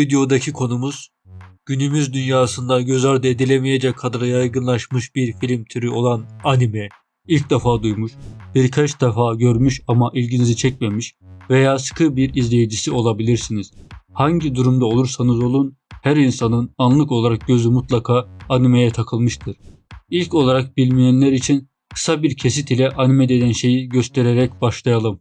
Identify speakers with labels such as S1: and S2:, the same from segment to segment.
S1: Videodaki konumuz günümüz dünyasında göz ardı edilemeyecek kadar yaygınlaşmış bir film türü olan anime. İlk defa duymuş, birkaç defa görmüş ama ilginizi çekmemiş veya sıkı bir izleyicisi olabilirsiniz. Hangi durumda olursanız olun her insanın anlık olarak gözü mutlaka animeye takılmıştır. İlk olarak bilmeyenler için kısa bir kesit ile anime denen şeyi göstererek başlayalım.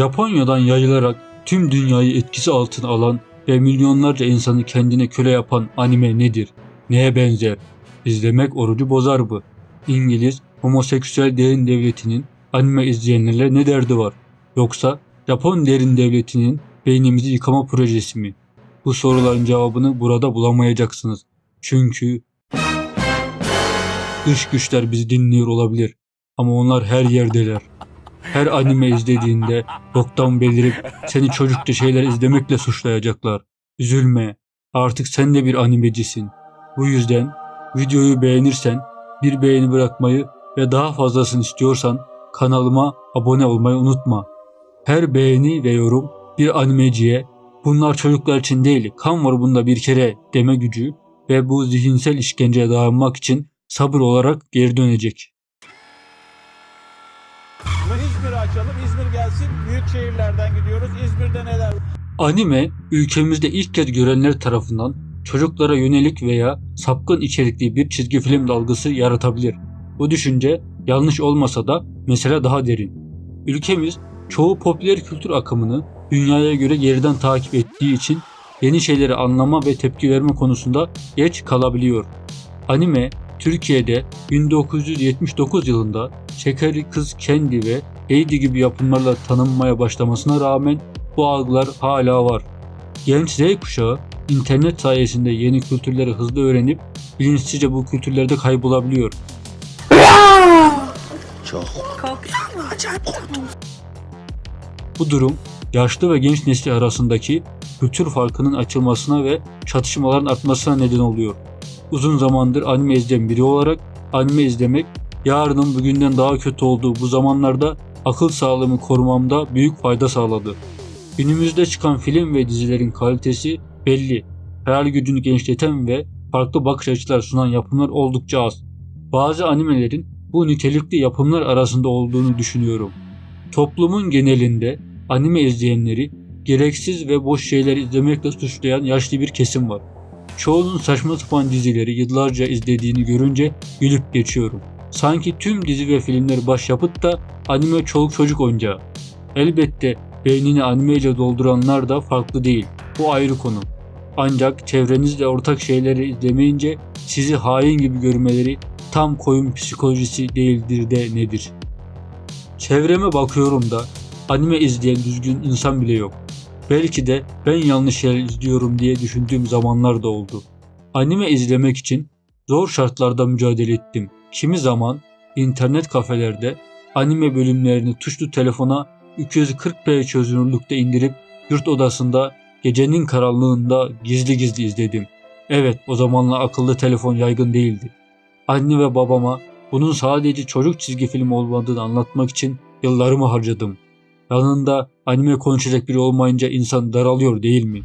S1: Japonya'dan yayılarak tüm dünyayı etkisi altına alan ve milyonlarca insanı kendine köle yapan anime nedir? Neye benzer? İzlemek orucu bozar mı? İngiliz homoseksüel derin devletinin anime izleyenlerle ne derdi var? Yoksa Japon derin devletinin beynimizi yıkama projesi mi? Bu soruların cevabını burada bulamayacaksınız. Çünkü dış güçler bizi dinliyor olabilir ama onlar her yerdeler. Her anime izlediğinde yoktan belirip seni çocukça şeyler izlemekle suçlayacaklar. Üzülme. Artık sen de bir animecisin. Bu yüzden videoyu beğenirsen bir beğeni bırakmayı ve daha fazlasını istiyorsan kanalıma abone olmayı unutma. Her beğeni ve yorum bir animeciye bunlar çocuklar için değil kan var bunda bir kere deme gücü ve bu zihinsel işkenceye dayanmak için sabır olarak geri dönecek.
S2: Açalım. İzmir gelsin. Büyük şehirlerden gidiyoruz. İzmir'de neler
S1: Anime ülkemizde ilk kez görenler tarafından çocuklara yönelik veya sapkın içerikli bir çizgi film dalgası yaratabilir. Bu düşünce yanlış olmasa da mesele daha derin. Ülkemiz çoğu popüler kültür akımını dünyaya göre geriden takip ettiği için yeni şeyleri anlama ve tepki verme konusunda geç kalabiliyor. Anime Türkiye'de 1979 yılında Şekerli Kız Kendi ve Heidi gibi yapımlarla tanınmaya başlamasına rağmen bu algılar hala var. Genç Z kuşağı internet sayesinde yeni kültürleri hızlı öğrenip bilinçsizce bu kültürlerde kaybolabiliyor. Bu durum yaşlı ve genç nesli arasındaki kültür farkının açılmasına ve çatışmaların artmasına neden oluyor. Uzun zamandır anime izleyen biri olarak anime izlemek yarının bugünden daha kötü olduğu bu zamanlarda akıl sağlığımı korumamda büyük fayda sağladı. Günümüzde çıkan film ve dizilerin kalitesi belli. Hayal gücünü genişleten ve farklı bakış açılar sunan yapımlar oldukça az. Bazı animelerin bu nitelikli yapımlar arasında olduğunu düşünüyorum. Toplumun genelinde anime izleyenleri gereksiz ve boş şeyler izlemekle suçlayan yaşlı bir kesim var. Çoğunun saçma sapan dizileri yıllarca izlediğini görünce gülüp geçiyorum. Sanki tüm dizi ve filmler başyapıt da anime çoluk çocuk oyuncağı. Elbette beynini animeyle dolduranlar da farklı değil. Bu ayrı konu. Ancak çevrenizle ortak şeyleri izlemeyince sizi hain gibi görmeleri tam koyun psikolojisi değildir de nedir? Çevreme bakıyorum da anime izleyen düzgün insan bile yok. Belki de ben yanlış şeyler izliyorum diye düşündüğüm zamanlar da oldu. Anime izlemek için zor şartlarda mücadele ettim. Kimi zaman internet kafelerde anime bölümlerini tuşlu telefona 240p çözünürlükte indirip yurt odasında gecenin karanlığında gizli gizli izledim. Evet o zamanlar akıllı telefon yaygın değildi. Anne ve babama bunun sadece çocuk çizgi film olmadığını anlatmak için yıllarımı harcadım. Yanında anime konuşacak biri olmayınca insan daralıyor değil mi?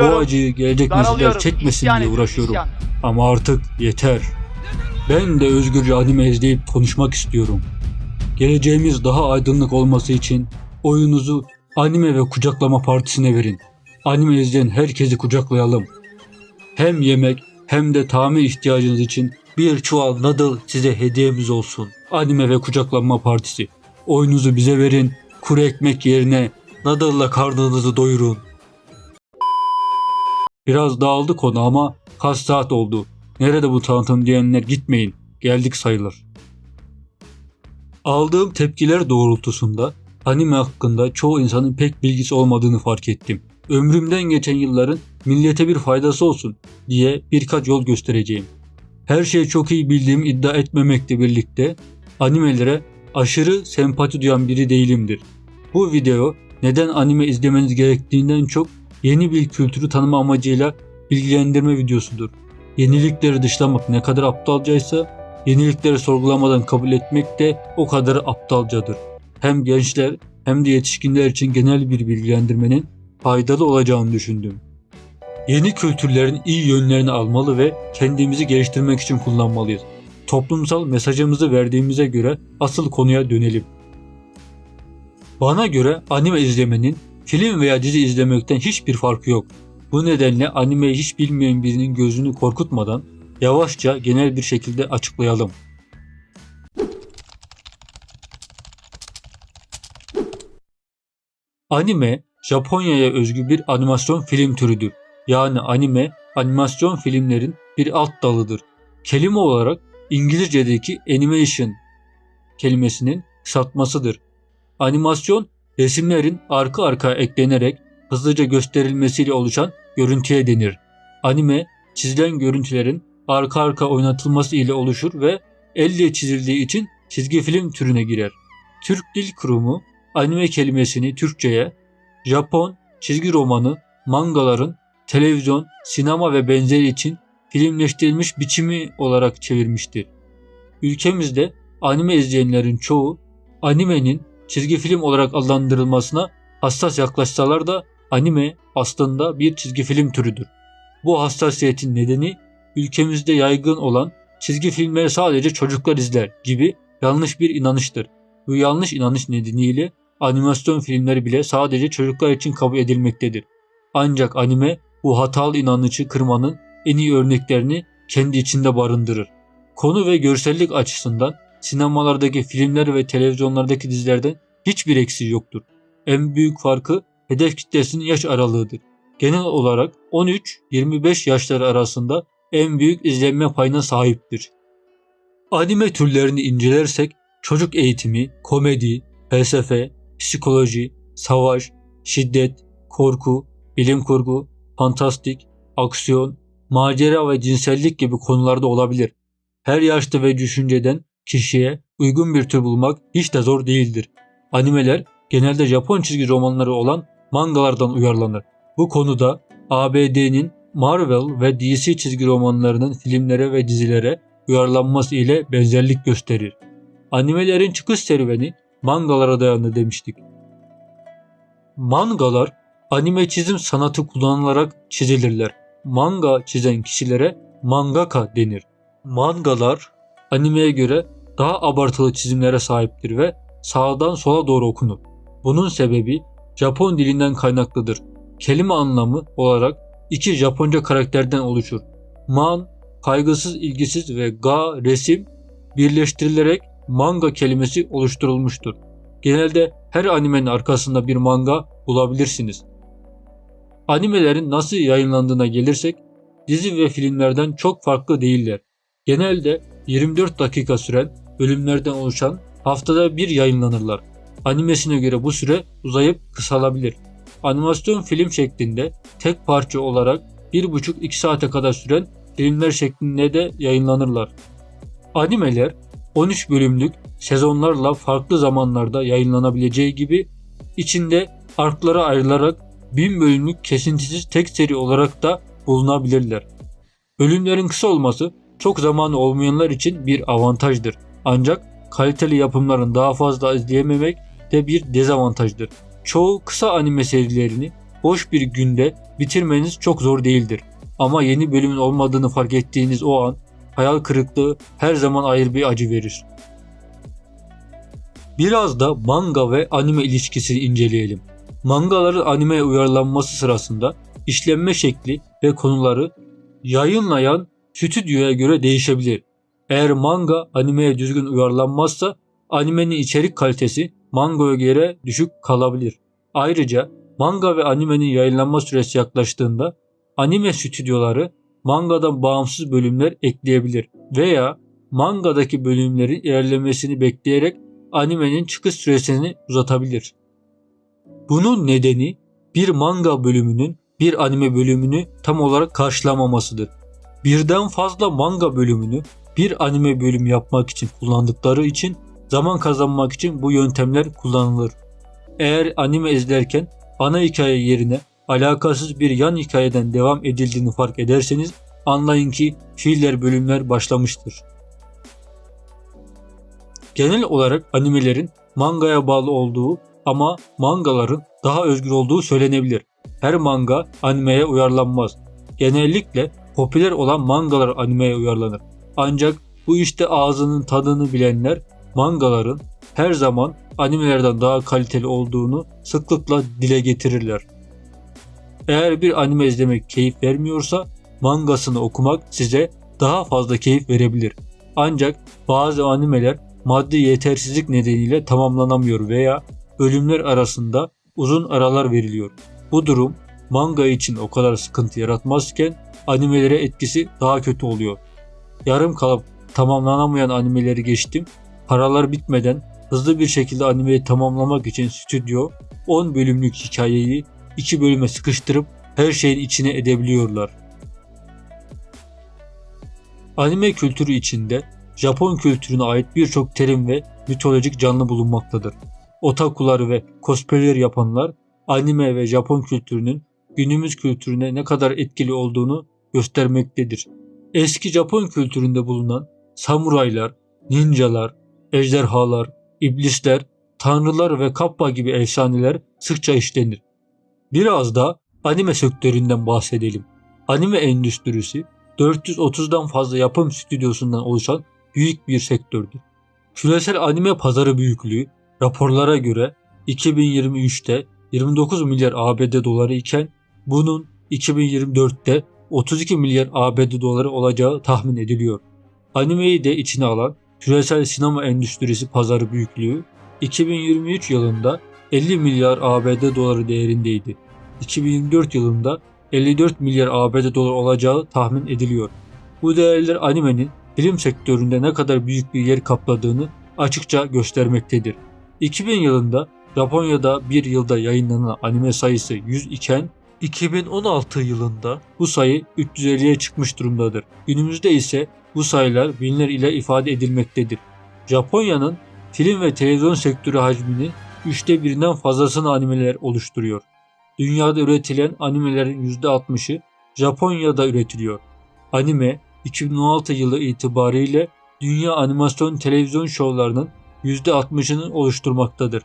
S1: Bu acıyı gelecek nesiller çekmesin
S2: İsyan
S1: diye uğraşıyorum.
S2: isyan.
S1: Ama artık yeter. Ben de özgürce anime izleyip konuşmak istiyorum. Geleceğimiz daha aydınlık olması için oyunuzu anime ve kucaklama partisine verin. Anime izleyen herkesi kucaklayalım. Hem yemek hem de tamir ihtiyacınız için Bir çuval noodle size hediyemiz olsun. Anime ve kucaklanma partisi. Oyunuzu bize verin. Kuru ekmek yerine noodle'la karnınızı doyurun. Biraz dağıldı konu ama kaç saat oldu. Nerede bu tanıtım diyenler gitmeyin. Geldik sayılır. Aldığım tepkiler doğrultusunda anime hakkında çoğu insanın pek bilgisi olmadığını fark ettim. Ömrümden geçen yılların millete bir faydası olsun diye birkaç yol göstereceğim. Her şeyi çok iyi bildiğim iddia etmemekle birlikte animelere aşırı sempati duyan biri değilimdir. Bu video neden anime izlemeniz gerektiğinden çok yeni bir kültürü tanıma amacıyla bilgilendirme videosudur. Yenilikleri dışlamak ne kadar aptalcaysa yenilikleri sorgulamadan kabul etmek de o kadar aptalcadır. Hem gençler hem de yetişkinler için genel bir bilgilendirmenin faydalı olacağını düşündüm. Yeni kültürlerin iyi yönlerini almalı ve kendimizi geliştirmek için kullanmalıyız. Toplumsal mesajımızı verdiğimize göre asıl konuya dönelim. Bana göre anime izlemenin film veya dizi izlemekten hiçbir farkı yok. Bu nedenle animeyi hiç bilmeyen birinin gözünü korkutmadan yavaşça genel bir şekilde açıklayalım. Anime, Japonya'ya özgü bir animasyon film türüdür. Yani anime, animasyon filmlerin bir alt dalıdır. Kelime olarak İngilizce'deki animation kelimesinin kısaltmasıdır. Animasyon, resimlerin arka arkaya eklenerek hızlıca gösterilmesiyle oluşan görüntüye denir. Anime, çizilen görüntülerin arka arka oynatılması ile oluşur ve elle çizildiği için çizgi film türüne girer. Türk Dil Kurumu anime kelimesini Türkçe'ye Japon çizgi romanı, mangaların televizyon, sinema ve benzeri için filmleştirilmiş biçimi olarak çevirmiştir. Ülkemizde anime izleyenlerin çoğu animenin çizgi film olarak adlandırılmasına hassas yaklaşsalar da anime aslında bir çizgi film türüdür. Bu hassasiyetin nedeni ülkemizde yaygın olan çizgi filmleri sadece çocuklar izler gibi yanlış bir inanıştır. Bu yanlış inanış nedeniyle animasyon filmleri bile sadece çocuklar için kabul edilmektedir. Ancak anime bu hatalı inanışı kırmanın en iyi örneklerini kendi içinde barındırır. Konu ve görsellik açısından sinemalardaki filmler ve televizyonlardaki dizilerden hiçbir eksiği yoktur. En büyük farkı hedef kitlesinin yaş aralığıdır. Genel olarak 13-25 yaşları arasında en büyük izlenme payına sahiptir. Anime türlerini incelersek çocuk eğitimi, komedi, felsefe, psikoloji, savaş, şiddet, korku, bilim kurgu, fantastik, aksiyon, macera ve cinsellik gibi konularda olabilir. Her yaşta ve düşünceden kişiye uygun bir tür bulmak hiç de zor değildir. Animeler genelde Japon çizgi romanları olan mangalardan uyarlanır. Bu konuda ABD'nin Marvel ve DC çizgi romanlarının filmlere ve dizilere uyarlanması ile benzerlik gösterir. Animelerin çıkış serüveni mangalara dayandı demiştik. Mangalar anime çizim sanatı kullanılarak çizilirler. Manga çizen kişilere mangaka denir. Mangalar animeye göre daha abartılı çizimlere sahiptir ve sağdan sola doğru okunur. Bunun sebebi Japon dilinden kaynaklıdır. Kelime anlamı olarak iki Japonca karakterden oluşur. Man, kaygısız, ilgisiz ve ga, resim birleştirilerek manga kelimesi oluşturulmuştur. Genelde her animenin arkasında bir manga bulabilirsiniz. Animelerin nasıl yayınlandığına gelirsek dizi ve filmlerden çok farklı değiller. Genelde 24 dakika süren bölümlerden oluşan haftada bir yayınlanırlar. Animesine göre bu süre uzayıp kısalabilir. Animasyon film şeklinde tek parça olarak 1,5-2 saate kadar süren filmler şeklinde de yayınlanırlar. Animeler 13 bölümlük sezonlarla farklı zamanlarda yayınlanabileceği gibi içinde arklara ayrılarak 1000 bölümlük kesintisiz tek seri olarak da bulunabilirler. Bölümlerin kısa olması çok zamanı olmayanlar için bir avantajdır. Ancak kaliteli yapımların daha fazla izleyememek de bir dezavantajdır. Çoğu kısa anime serilerini boş bir günde bitirmeniz çok zor değildir. Ama yeni bölümün olmadığını fark ettiğiniz o an hayal kırıklığı her zaman ayrı bir acı verir. Biraz da manga ve anime ilişkisini inceleyelim. Mangaların animeye uyarlanması sırasında işlenme şekli ve konuları yayınlayan stüdyoya göre değişebilir. Eğer manga animeye düzgün uyarlanmazsa animenin içerik kalitesi mangaya göre düşük kalabilir. Ayrıca manga ve animenin yayınlanma süresi yaklaştığında anime stüdyoları mangadan bağımsız bölümler ekleyebilir veya mangadaki bölümlerin ilerlemesini bekleyerek animenin çıkış süresini uzatabilir. Bunun nedeni bir manga bölümünün bir anime bölümünü tam olarak karşılamamasıdır. Birden fazla manga bölümünü bir anime bölüm yapmak için kullandıkları için zaman kazanmak için bu yöntemler kullanılır. Eğer anime izlerken ana hikaye yerine alakasız bir yan hikayeden devam edildiğini fark ederseniz anlayın ki filler bölümler başlamıştır. Genel olarak animelerin mangaya bağlı olduğu ama mangaların daha özgür olduğu söylenebilir. Her manga animeye uyarlanmaz. Genellikle popüler olan mangalar animeye uyarlanır. Ancak bu işte ağzının tadını bilenler mangaların her zaman animelerden daha kaliteli olduğunu sıklıkla dile getirirler. Eğer bir anime izlemek keyif vermiyorsa mangasını okumak size daha fazla keyif verebilir. Ancak bazı animeler maddi yetersizlik nedeniyle tamamlanamıyor veya bölümler arasında uzun aralar veriliyor. Bu durum manga için o kadar sıkıntı yaratmazken animelere etkisi daha kötü oluyor. Yarım kalıp tamamlanamayan animeleri geçtim. Paralar bitmeden hızlı bir şekilde animeyi tamamlamak için stüdyo 10 bölümlük hikayeyi 2 bölüme sıkıştırıp her şeyin içine edebiliyorlar. Anime kültürü içinde Japon kültürüne ait birçok terim ve mitolojik canlı bulunmaktadır. Otakular ve cosplayler yapanlar anime ve Japon kültürünün günümüz kültürüne ne kadar etkili olduğunu göstermektedir. Eski Japon kültüründe bulunan samuraylar, ninjalar, ejderhalar, iblisler, tanrılar ve kappa gibi efsaneler sıkça işlenir. Biraz da anime sektöründen bahsedelim. Anime endüstrisi 430'dan fazla yapım stüdyosundan oluşan büyük bir sektördür. Küresel anime pazarı büyüklüğü raporlara göre 2023'te 29 milyar ABD doları iken bunun 2024'te 32 milyar ABD doları olacağı tahmin ediliyor. Animeyi de içine alan küresel sinema endüstrisi pazarı büyüklüğü 2023 yılında 50 milyar ABD doları değerindeydi. 2024 yılında 54 milyar ABD doları olacağı tahmin ediliyor. Bu değerler animenin film sektöründe ne kadar büyük bir yer kapladığını açıkça göstermektedir. 2000 yılında Japonya'da bir yılda yayınlanan anime sayısı 100 iken 2016 yılında bu sayı 350'ye çıkmış durumdadır. Günümüzde ise bu sayılar binler ile ifade edilmektedir. Japonya'nın film ve televizyon sektörü hacmini üçte birinden fazlasını animeler oluşturuyor. Dünyada üretilen animelerin %60'ı Japonya'da üretiliyor. Anime 2016 yılı itibariyle dünya animasyon televizyon şovlarının %60'ını oluşturmaktadır.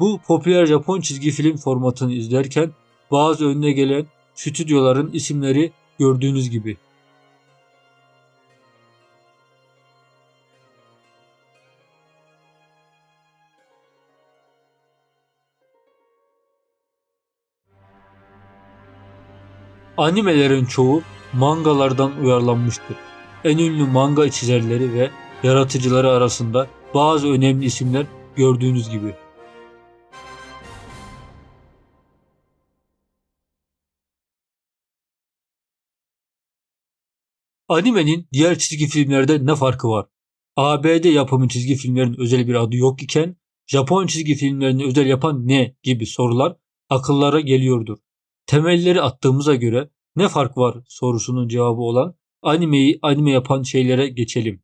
S1: Bu popüler Japon çizgi film formatını izlerken bazı önüne gelen stüdyoların isimleri gördüğünüz gibi. Animelerin çoğu mangalardan uyarlanmıştır. En ünlü manga çizerleri ve yaratıcıları arasında bazı önemli isimler gördüğünüz gibi. Animenin diğer çizgi filmlerde ne farkı var? ABD yapımı çizgi filmlerin özel bir adı yok iken Japon çizgi filmlerini özel yapan ne gibi sorular akıllara geliyordur. Temelleri attığımıza göre ne fark var sorusunun cevabı olan animeyi anime yapan şeylere geçelim.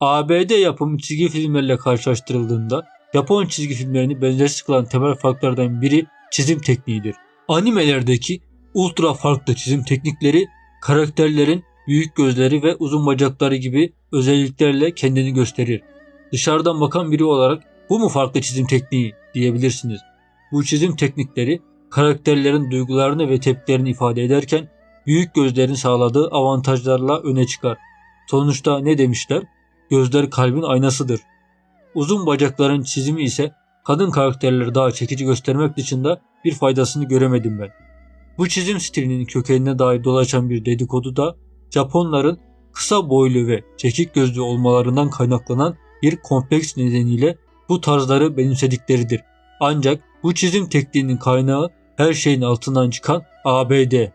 S1: ABD yapımı çizgi filmlerle karşılaştırıldığında Japon çizgi filmlerini benzersiz kılan temel farklardan biri çizim tekniğidir. Animelerdeki ultra farklı çizim teknikleri karakterlerin büyük gözleri ve uzun bacakları gibi özelliklerle kendini gösterir. Dışarıdan bakan biri olarak bu mu farklı çizim tekniği diyebilirsiniz. Bu çizim teknikleri karakterlerin duygularını ve tepkilerini ifade ederken büyük gözlerin sağladığı avantajlarla öne çıkar. Sonuçta ne demişler? Gözler kalbin aynasıdır. Uzun bacakların çizimi ise kadın karakterleri daha çekici göstermek dışında bir faydasını göremedim ben. Bu çizim stilinin kökenine dair dolaşan bir dedikodu da Japonların kısa boylu ve çekik gözlü olmalarından kaynaklanan bir kompleks nedeniyle bu tarzları benimsedikleridir. Ancak bu çizim tekniğinin kaynağı her şeyin altından çıkan ABD.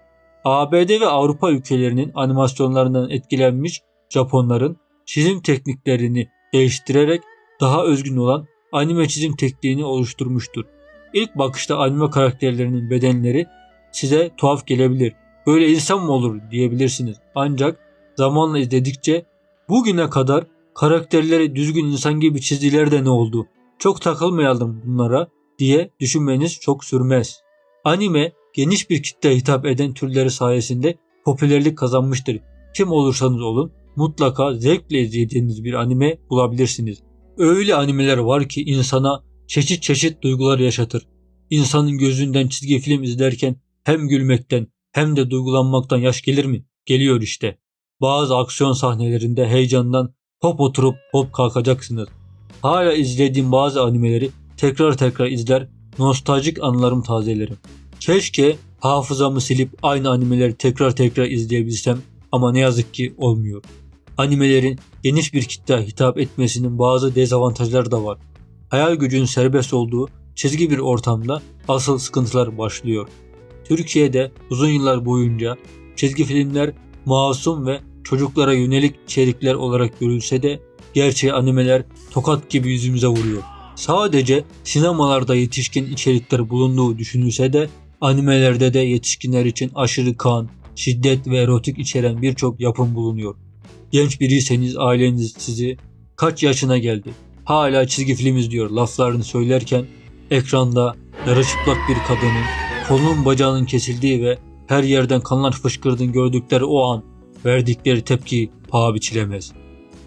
S1: ABD ve Avrupa ülkelerinin animasyonlarından etkilenmiş Japonların çizim tekniklerini geliştirerek daha özgün olan anime çizim tekniğini oluşturmuştur. İlk bakışta anime karakterlerinin bedenleri size tuhaf gelebilir. Böyle insan mı olur diyebilirsiniz. Ancak zamanla izledikçe bugüne kadar karakterleri düzgün insan gibi çizdiler de ne oldu? Çok takılmayalım bunlara diye düşünmeniz çok sürmez. Anime geniş bir kitleye hitap eden türleri sayesinde popülerlik kazanmıştır. Kim olursanız olun mutlaka zevkle izlediğiniz bir anime bulabilirsiniz. Öyle animeler var ki insana çeşit çeşit duygular yaşatır. İnsanın gözünden çizgi film izlerken hem gülmekten hem de duygulanmaktan yaş gelir mi? Geliyor işte. Bazı aksiyon sahnelerinde heyecandan hop oturup hop kalkacaksınız. Hala izlediğim bazı animeleri tekrar tekrar izler, nostaljik anılarım tazelerim. Keşke hafızamı silip aynı animeleri tekrar tekrar izleyebilsem ama ne yazık ki olmuyor. Animelerin geniş bir kitle hitap etmesinin bazı dezavantajları da var. Hayal gücün serbest olduğu çizgi bir ortamda asıl sıkıntılar başlıyor. Türkiye'de uzun yıllar boyunca çizgi filmler masum ve çocuklara yönelik içerikler olarak görülse de gerçeği animeler tokat gibi yüzümüze vuruyor. Sadece sinemalarda yetişkin içerikler bulunduğu düşünülse de animelerde de yetişkinler için aşırı kan, şiddet ve erotik içeren birçok yapım bulunuyor. Genç biriyseniz aileniz sizi kaç yaşına geldi hala çizgi film izliyor laflarını söylerken ekranda yarı çıplak bir kadının kolunun bacağının kesildiği ve her yerden kanlar fışkırdığını gördükleri o an verdikleri tepki paha biçilemez.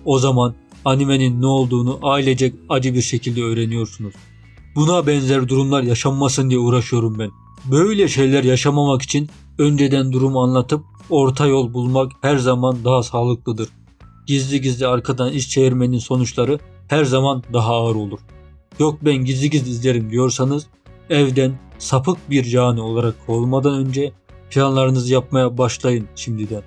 S1: O zaman animenin ne olduğunu ailecek acı bir şekilde öğreniyorsunuz. Buna benzer durumlar yaşanmasın diye uğraşıyorum ben. Böyle şeyler yaşamamak için önceden durumu anlatıp orta yol bulmak her zaman daha sağlıklıdır. Gizli gizli arkadan iş çevirmenin sonuçları her zaman daha ağır olur. Yok ben gizli gizli izlerim diyorsanız evden sapık bir cani olarak kovulmadan önce planlarınızı yapmaya başlayın şimdiden.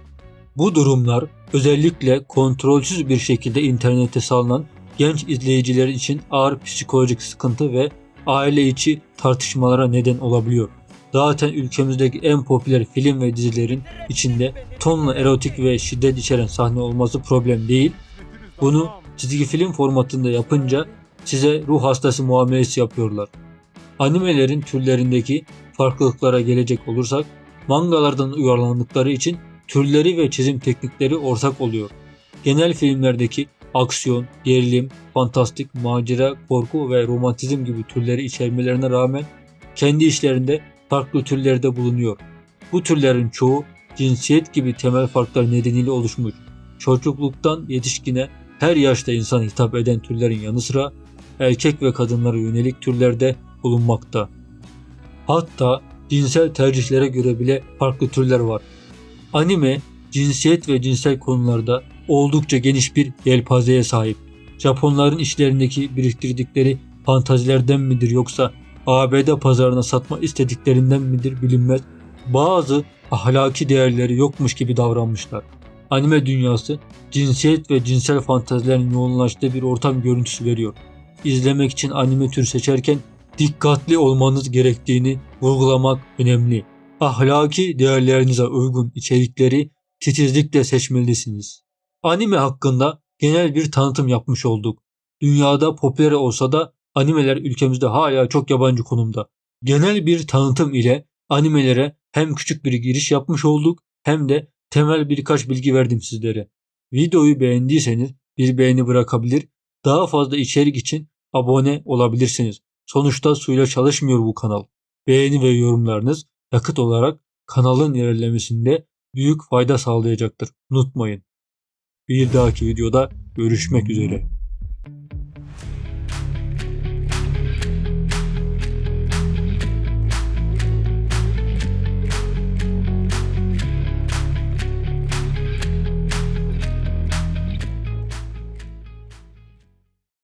S1: Bu durumlar özellikle kontrolsüz bir şekilde internete salınan genç izleyiciler için ağır psikolojik sıkıntı ve aile içi tartışmalara neden olabiliyor. Zaten ülkemizdeki en popüler film ve dizilerin içinde tonla erotik ve şiddet içeren sahne olması problem değil. Bunu çizgi film formatında yapınca size ruh hastası muamelesi yapıyorlar. Animelerin türlerindeki farklılıklara gelecek olursak mangalardan uyarlandıkları için türleri ve çizim teknikleri ortak oluyor. Genel filmlerdeki aksiyon, gerilim, fantastik, macera, korku ve romantizm gibi türleri içermelerine rağmen kendi işlerinde farklı türlerde bulunuyor. Bu türlerin çoğu cinsiyet gibi temel farklar nedeniyle oluşmuş. Çocukluktan yetişkine her yaşta insan hitap eden türlerin yanı sıra erkek ve kadınlara yönelik türlerde bulunmakta. Hatta cinsel tercihlere göre bile farklı türler var. Anime, cinsiyet ve cinsel konularda oldukça geniş bir yelpazeye sahip. Japonların işlerindeki biriktirdikleri fantazilerden midir yoksa ABD pazarına satma istediklerinden midir bilinmez. Bazı ahlaki değerleri yokmuş gibi davranmışlar. Anime dünyası cinsiyet ve cinsel fantazilerin yoğunlaştığı bir ortam görüntüsü veriyor. İzlemek için anime tür seçerken dikkatli olmanız gerektiğini vurgulamak önemli. Ahlaki değerlerinize uygun içerikleri titizlikle seçmelisiniz. Anime hakkında genel bir tanıtım yapmış olduk. Dünyada popüler olsa da animeler ülkemizde hala çok yabancı konumda. Genel bir tanıtım ile animelere hem küçük bir giriş yapmış olduk hem de temel birkaç bilgi verdim sizlere. Videoyu beğendiyseniz bir beğeni bırakabilir, daha fazla içerik için abone olabilirsiniz. Sonuçta suyla çalışmıyor bu kanal. Beğeni ve yorumlarınız yakıt olarak kanalın ilerlemesinde büyük fayda sağlayacaktır. Unutmayın. Bir dahaki videoda görüşmek üzere.